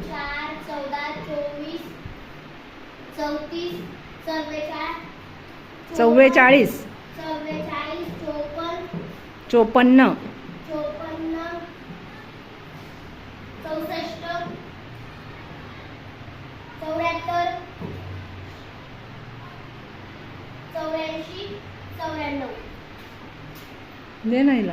चार चौदा चोवीस चौतीस चव्वेचाळीस. चव्वेचाळीस. चव्वेचाळीस चोपन्न. चोपन्न. चोपन्न. चौसष्ट. चौऱ्याहत्तर. चौऱ्याऐंशी चौऱ्याण्णव. दे नाहीला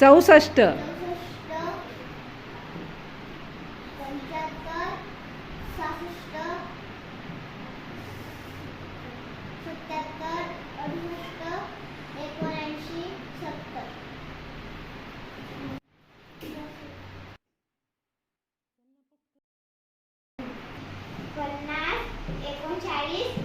चौसष्ट. पंच्याहत्तर अडुसष्ट एकोणऐंशी सत्तर पन्नास एकोणचाळीस